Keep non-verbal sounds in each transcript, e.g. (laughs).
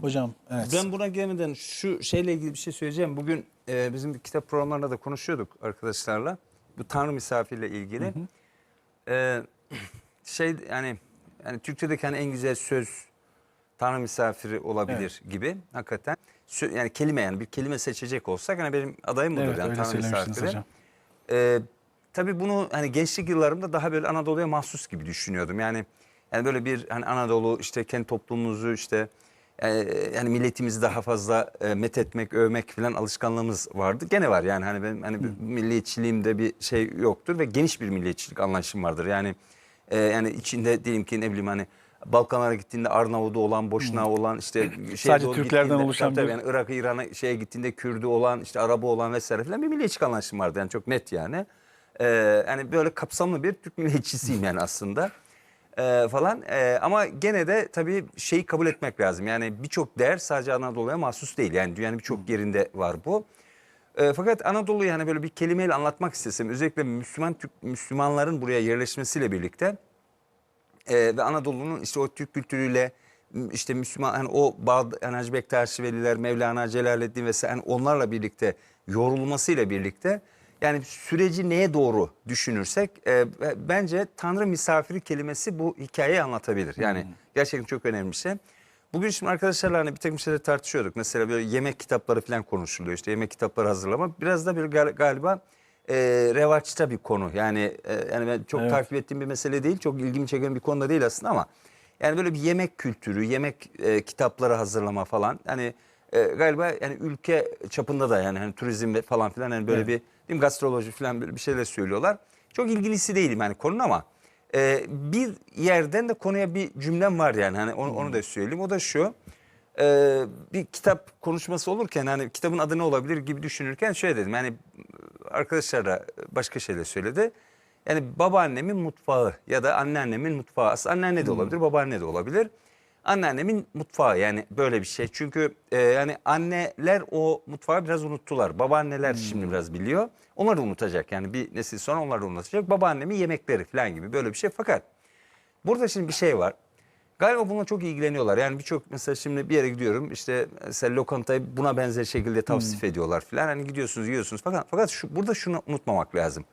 Hocam evet. Ben buna gelmeden şu şeyle ilgili bir şey söyleyeceğim. Bugün e, bizim kitap programlarında da konuşuyorduk arkadaşlarla. Bu Tanrı misafirle ilgili. E, şey yani yani Türkçedeki hani en güzel söz Tanrı misafiri olabilir gibi hakikaten. Yani kelime yani bir kelime seçecek olsak hani benim adayım budur Evet yani Tanrı misafiri. hocam. Ee, tabii bunu hani gençlik yıllarımda daha böyle Anadolu'ya mahsus gibi düşünüyordum. Yani yani böyle bir hani Anadolu işte kendi toplumumuzu işte e, yani milletimizi daha fazla e, methetmek, övmek falan alışkanlığımız vardı. Gene var yani hani benim hani bir milliyetçiliğimde bir şey yoktur ve geniş bir milliyetçilik anlayışım vardır. Yani e, yani içinde diyelim ki ne bileyim hani Balkanlara gittiğinde Arnavut'u olan, Boşnağı olan işte şey Sadece Türklerden oluşan tabii, bir- yani Irak, İran'a şeye gittiğinde Kürdü olan, işte Arabı olan vesaire falan bir milliyetçilik anlayışım vardı. Yani çok net yani. Ee, yani böyle kapsamlı bir Türk milliyetçisiyim yani aslında. Ee, falan Ee, ama gene de tabii şeyi kabul etmek lazım. Yani birçok değer sadece Anadolu'ya mahsus değil. Yani dünyanın birçok yerinde var bu. Ee, fakat Anadolu'yu yani böyle bir kelimeyle anlatmak istesem özellikle Müslüman Türk Müslümanların buraya yerleşmesiyle birlikte ee, ve Anadolu'nun işte o Türk kültürüyle işte Müslüman hani o bağ yani Hacı Bektaş Veliler, Mevlana Celaleddin vesaire hani onlarla birlikte yorulmasıyla birlikte yani süreci neye doğru düşünürsek e, bence Tanrı misafiri kelimesi bu hikayeyi anlatabilir. Yani gerçekten çok önemli bir şey. Bugün şimdi arkadaşlarla hani bir takım şeyler tartışıyorduk. Mesela böyle yemek kitapları falan konuşuluyor. İşte yemek kitapları hazırlama. Biraz da bir gal- galiba e, revaçta bir konu. Yani e, yani ben çok Evet. takip ettiğim bir mesele değil. Çok ilgimi çeken bir konu da değil aslında ama yani böyle bir yemek kültürü, yemek e, kitapları hazırlama falan. Hani e, galiba yani ülke çapında da yani hani turizm ve falan filan hani böyle Evet. bir değil mi, gastroloji falan böyle bir şeyler söylüyorlar. Çok ilgilisi değilim yani konunun ama e, bir yerden de konuya bir cümlem var yani hani onu, onu da söyleyeyim. O da şu. e, bir kitap konuşması olurken hani kitabın adı ne olabilir gibi düşünürken şöyle dedim. Yani arkadaşlar da başka şeyler söyledi. Yani babaannemin mutfağı ya da anneannemin mutfağı. Aslında anneanne de olabilir, babaanne de olabilir. Anneannemin mutfağı yani böyle bir şey. Çünkü e, yani anneler o mutfağı biraz unuttular. Babaanneler şimdi biraz biliyor. Onlar da unutacak yani bir nesil sonra onlar da unutacak. Babaannemin yemekleri falan gibi böyle bir şey. Fakat Burada şimdi bir şey var. Galiba bununla çok ilgileniyorlar. Yani birçok mesela şimdi bir yere gidiyorum işte mesela lokantayı buna benzer şekilde tavsif ediyorlar filan. Hani gidiyorsunuz yiyorsunuz fakat fakat şu, burada şunu unutmamak lazım.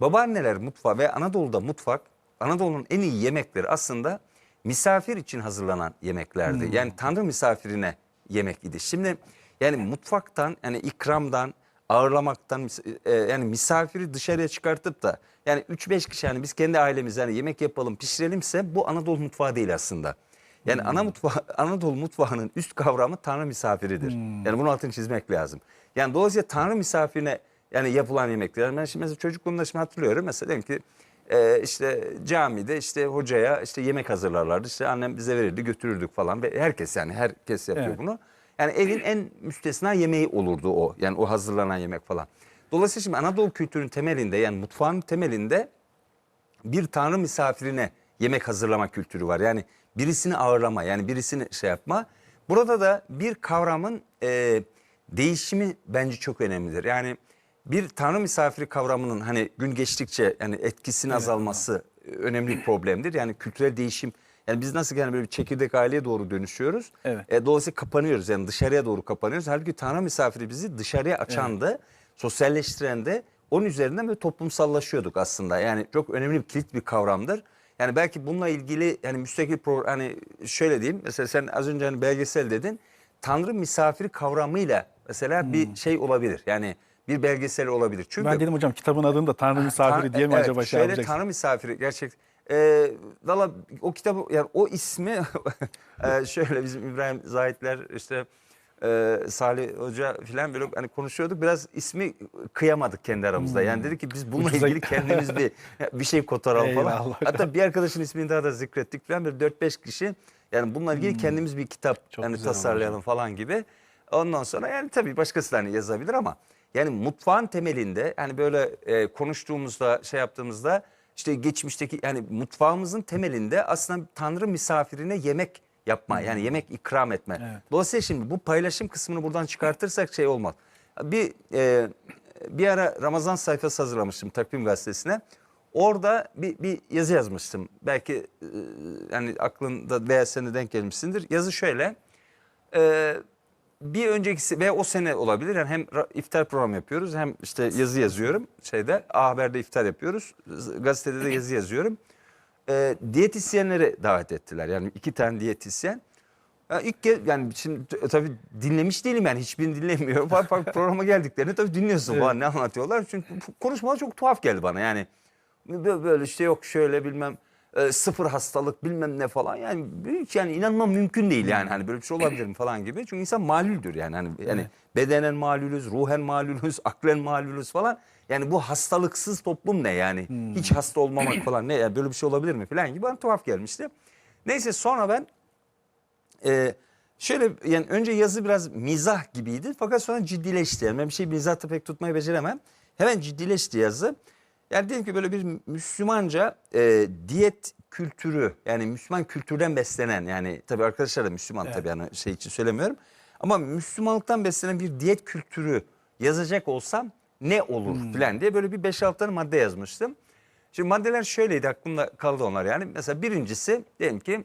Babaanneler mutfağı ve Anadolu'da mutfak Anadolu'nun en iyi yemekleri aslında misafir için hazırlanan yemeklerdi. Yani tanrı misafirine yemek idi. Şimdi yani mutfaktan yani ikramdan ağırlamaktan mis- e, yani misafiri dışarıya çıkartıp da yani 3-5 kişi yani biz kendi ailemiz yani yemek yapalım pişirelimse bu Anadolu mutfağı değil aslında. Yani ana mutfağı, Anadolu mutfağının üst kavramı Tanrı misafiridir. Yani bunun altını çizmek lazım. Yani dolayısıyla Tanrı misafirine yani yapılan yemekler. Yani ben şimdi mesela çocukluğumda şimdi hatırlıyorum. Mesela diyelim ki e, işte camide işte hocaya işte yemek hazırlarlardı. İşte annem bize verirdi götürürdük falan ve herkes yani herkes yapıyor Evet. bunu. Yani evin en müstesna yemeği olurdu o. Yani o hazırlanan yemek falan. Dolayısıyla şimdi Anadolu kültürünün temelinde yani mutfağın temelinde bir tanrı misafirine yemek hazırlama kültürü var. Yani birisini ağırlama yani birisini şey yapma. Burada da bir kavramın e, değişimi bence çok önemlidir. Yani bir tanrı misafiri kavramının hani gün geçtikçe yani etkisinin azalması önemli bir problemdir. Yani kültürel değişim yani biz nasıl yani böyle bir çekirdek aileye doğru dönüşüyoruz. Evet. E, dolayısıyla kapanıyoruz yani dışarıya doğru kapanıyoruz. Halbuki tanrı misafiri bizi dışarıya açandı, sosyalleştiren de onun üzerinden böyle toplumsallaşıyorduk aslında. Yani çok önemli bir kilit bir kavramdır. Yani belki bununla ilgili yani müstakil pro, hani şöyle diyeyim mesela sen az önce hani belgesel dedin. Tanrı misafiri kavramıyla mesela bir şey olabilir. Yani bir belgesel olabilir. Çünkü Ben dedim hocam kitabın adını da Tanrı misafiri diye mi evet, acaba şey yapacaksın? Tanrı misafiri gerçek. Ee, valla o kitabı yani o ismi (laughs) e, şöyle bizim İbrahim Zahitler işte e, Salih Hoca filan böyle hani konuşuyorduk biraz ismi kıyamadık kendi aramızda. Yani dedik ki biz bununla ilgili kendimiz bir bir şey kotaralım falan. Eyvallah. Hatta bir arkadaşın ismini daha da zikrettik falan bir 4-5 kişi yani bununla ilgili kendimiz bir kitap Hmm. Çok hani tasarlayalım falan gibi. Ondan sonra yani tabii başkası da hani yazabilir ama yani mutfağın temelinde hani böyle e, konuştuğumuzda şey yaptığımızda işte geçmişteki yani mutfağımızın temelinde aslında Tanrı misafirine yemek yapma yani yemek ikram etme. Evet. Dolayısıyla şimdi bu paylaşım kısmını buradan çıkartırsak şey olmaz. Bir e, bir ara Ramazan sayfası hazırlamıştım Takvim Gazetesi'ne. Orada bir, bir yazı yazmıştım. Belki e, yani aklında veya sen de denk gelmişsindir. Yazı şöyle. Ee, bir öncekisi ve o sene olabilir. Yani hem iftar programı yapıyoruz hem işte yazı yazıyorum şeyde A Haber'de iftar yapıyoruz. Gazetede de yazı yazıyorum. Ee, diyetisyenleri davet ettiler. Yani iki tane diyetisyen. Ya ilk kez yani şimdi t- tabii dinlemiş değilim yani hiçbirini dinlemiyorum. Farklı farklı programa geldiklerini tabii dinliyorsun Evet. falan ne anlatıyorlar. Çünkü konuşmalar çok tuhaf geldi bana yani. Bö- Böyle işte yok şöyle bilmem e, sıfır hastalık bilmem ne falan yani hiç yani inanmam mümkün değil yani hani böyle bir şey olabilir mi (clears throat) falan gibi. Çünkü insan malüldür yani hani yani Evet. bedenen malulüz, ruhen malulüz, (laughs) aklen malulüz falan. Yani bu hastalıksız toplum ne yani? Hiç hasta olmamak falan ne yani böyle bir şey olabilir mi falan gibi bana tuhaf gelmişti. Neyse sonra ben ee, şöyle yani önce yazı biraz mizah gibiydi fakat sonra ciddileşti. Yani ben bir şey mizahta pek tutmayı beceremem. Hemen ciddileşti yazı. Yani diyelim ki böyle bir Müslümanca e, diyet kültürü yani Müslüman kültürden beslenen yani tabii arkadaşlar da Müslüman tabii yani şey için söylemiyorum. Ama Müslümanlıktan beslenen bir diyet kültürü yazacak olsam ne olur falan diye böyle bir 5-6 tane madde yazmıştım. Şimdi maddeler şöyleydi aklımda kaldı onlar yani. Mesela birincisi diyelim ki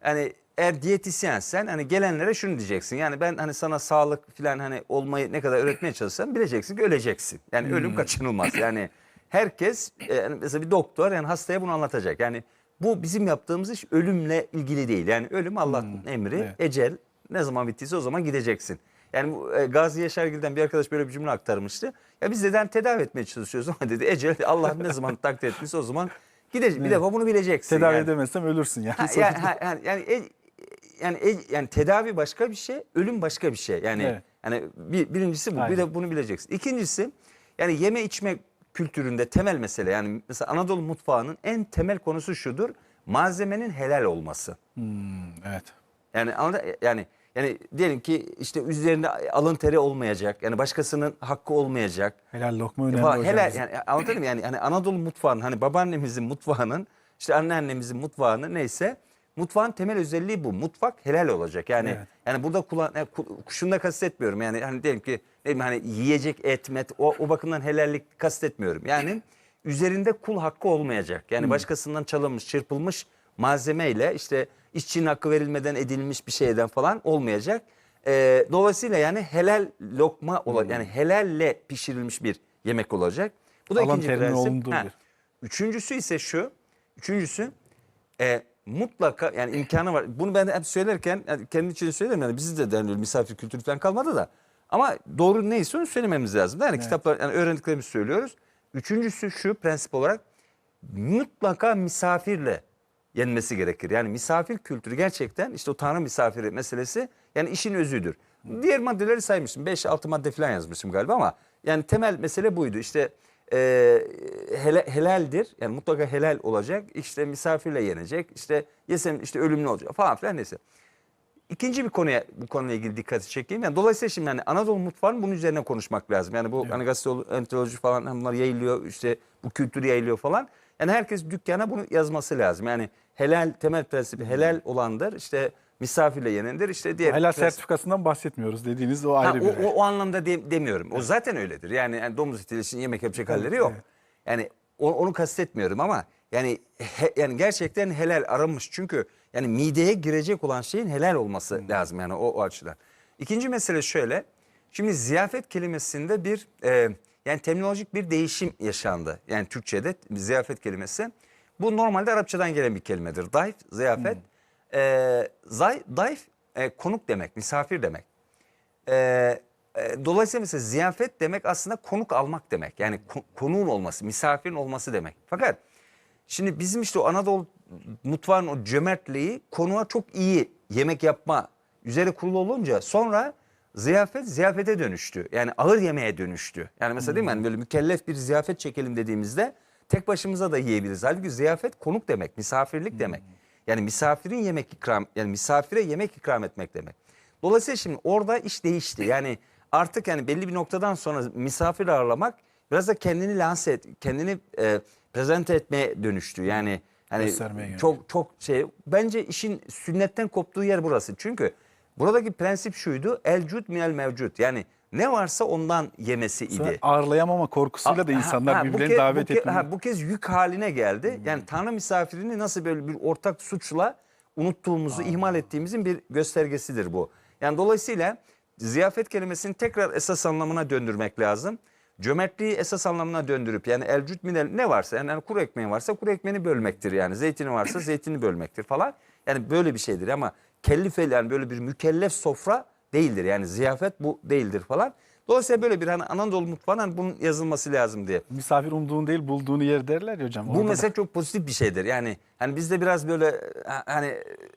hani eğer diyetisyensen hani gelenlere şunu diyeceksin. Yani ben hani sana sağlık falan hani olmayı ne kadar öğretmeye çalışsam bileceksin ki öleceksin. Yani ölüm kaçınılmaz. Yani herkes e, mesela bir doktor yani hastaya bunu anlatacak. Yani bu bizim yaptığımız iş ölümle ilgili değil. Yani ölüm Allah'ın emri, evet. ecel ne zaman bittiyse o zaman gideceksin. Yani bu, e, Gazi Yaşargil'den bir arkadaş böyle bir cümle aktarmıştı. Ya biz neden tedavi etmeye çalışıyoruz ama (laughs) dedi ecel Allah ne zaman (laughs) takdir etmişse o zaman gidecek. Bir defa bunu bileceksin. Tedavi yani. edemezsem ölürsün yani. Ha, yani, ha, yani, yani, e- yani, e- yani tedavi başka bir şey, ölüm başka bir şey. Yani Evet. yani bir, birincisi bu. Aynen. Bir de bunu bileceksin. İkincisi yani yeme içme kültüründe temel mesele yani mesela Anadolu mutfağının en temel konusu şudur. Malzemenin helal olması. Hmm, evet. Yani anladın- yani yani diyelim ki işte üzerinde alın teri olmayacak. Yani başkasının hakkı olmayacak. Helal lokma önemli Falan, hocam. helal yani anladın mı? Yani hani Anadolu mutfağının hani babaannemizin mutfağının işte anneannemizin mutfağının neyse mutfağın temel özelliği bu. Mutfak helal olacak. Yani Evet. yani burada kullan yani ku- şunu da kastetmiyorum. Yani hani diyelim ki ne bileyim hani yiyecek et met o, o bakımdan helallik kastetmiyorum. Yani üzerinde kul hakkı olmayacak. Yani başkasından çalınmış, çırpılmış malzemeyle işte işçinin hakkı verilmeden edilmiş bir şeyden falan olmayacak. Ee, dolayısıyla yani helal lokma olacak. Yani helalle pişirilmiş bir yemek olacak. Bu da Alan ikinci terinin prensip. olunduğu Ha. bir. Üçüncüsü ise şu. Üçüncüsü e, mutlaka yani imkanı var. Bunu ben hep söylerken yani kendi için söylüyorum yani bizi de deniliyor misafir kültürü falan kalmadı da. Ama doğru neyse onu söylememiz lazım. Yani kitaplar yani öğrendiklerimizi söylüyoruz. Üçüncüsü şu prensip olarak mutlaka misafirle yenmesi gerekir. Yani misafir kültürü gerçekten işte o tanrı misafiri meselesi yani işin özüdür. Diğer maddeleri saymışım. 5-6 madde falan yazmışım galiba ama yani temel mesele buydu. İşte e, hele- helaldir. Yani mutlaka helal olacak. İşte misafirle yenecek. İşte yesem işte ölümlü olacak falan filan neyse. İkinci bir konuya bu konuyla ilgili dikkati çekeyim. Yani dolayısıyla şimdi yani Anadolu mutfağının bunun üzerine konuşmak lazım. Yani bu hani gazetoloji falan hani bunlar yayılıyor işte bu kültür yayılıyor falan. Yani herkes dükkana bunu yazması lazım. Yani helal temel prensibi helal olandır. İşte misafirle yenendir. İşte diğer Helal prensip- sertifikasından bahsetmiyoruz dediğiniz o Ha, ayrı o, bir. o, o anlamda de- demiyorum. O zaten öyledir. Yani, yani domuz etiyle için yemek yapacak halleri yok. evet. Yani o- onu kastetmiyorum ama yani he- yani gerçekten helal aranmış. Çünkü yani mideye girecek olan şeyin helal olması lazım yani o, o açıdan. İkinci mesele şöyle. Şimdi ziyafet kelimesinde bir e, yani terminolojik bir değişim yaşandı. Yani Türkçe'de ziyafet kelimesi. Bu normalde Arapçadan gelen bir kelimedir. Dayf, ziyafet. E, zay, dayf e, konuk demek, misafir demek. Ee, e, dolayısıyla mesela ziyafet demek aslında konuk almak demek. Yani ko- konuğun olması, misafirin olması demek. Fakat şimdi bizim işte o Anadolu mutfağın o cömertliği konuğa çok iyi yemek yapma üzere kurulu olunca sonra ziyafet ziyafete dönüştü. Yani ağır yemeğe dönüştü. Yani mesela değil mi hani böyle mükellef bir ziyafet çekelim dediğimizde tek başımıza da yiyebiliriz. Halbuki ziyafet konuk demek, misafirlik demek. Yani misafirin yemek ikram yani misafire yemek ikram etmek demek. Dolayısıyla şimdi orada iş değişti. Yani artık yani belli bir noktadan sonra misafir ağırlamak biraz da kendini lanse et, kendini e, prezente etmeye dönüştü. Yani hani çok çok şey bence işin sünnetten koptuğu yer burası. Çünkü buradaki prensip şuydu. El cud minel mevcut. Yani ne varsa ondan yemesi Sonra idi. ağırlayamama korkusuyla da Ha, insanlar ha, bu birbirlerini ke- davet etmiyor. ha, bu kez yük haline geldi. Yani Tanrı misafirini nasıl böyle bir ortak suçla unuttuğumuzu, ihmal ettiğimizin bir göstergesidir bu. Yani dolayısıyla ziyafet kelimesini tekrar esas anlamına döndürmek lazım. Cömertliği esas anlamına döndürüp yani elcüt minel ne varsa yani, yani kuru ekmeğin varsa kuru ekmeğini bölmektir yani. Zeytini varsa (clears throat) zeytini bölmektir falan. Yani böyle bir şeydir ama kellifeli yani böyle bir mükellef sofra değildir. Yani ziyafet bu değildir falan. Dolayısıyla böyle bir hani Anadolu mutfağının hani bunun yazılması lazım diye. Misafir umduğun değil bulduğunu yer derler ya hocam. Bu Orada da- mesela çok pozitif bir şeydir. Yani hani bizde biraz böyle ha- hani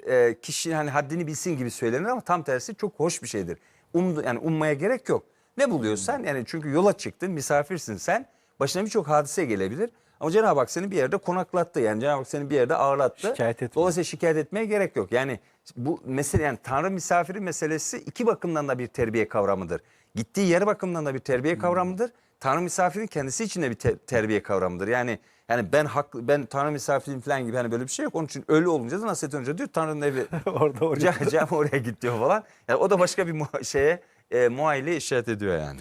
e, kişi hani haddini bilsin gibi söylenir ama tam tersi çok hoş bir şeydir. Um, yani ummaya gerek yok. Ne buluyorsan yani çünkü yola çıktın, misafirsin sen. Başına birçok hadise gelebilir. Ama Cenab-ı Hak seni bir yerde konaklattı. Yani Cenab-ı Hak seni bir yerde ağırlattı. Şikayet etme. Dolayısıyla şikayet etmeye gerek yok. Yani bu mesele yani Tanrı misafiri meselesi iki bakımdan da bir terbiye kavramıdır. Gittiği yer bakımından da bir terbiye kavramıdır. Tanrı misafirin kendisi için de bir te- terbiye kavramıdır. Yani yani ben haklı ben Tanrı misafiriyim falan gibi hani böyle bir şey yok. Onun için ölü olunca da nasihat önce diyor Tanrı'nın evi (laughs) orada oraya. Cam, oraya git diyor falan. Yani o da başka bir şeye e, muayile işaret ediyor yani.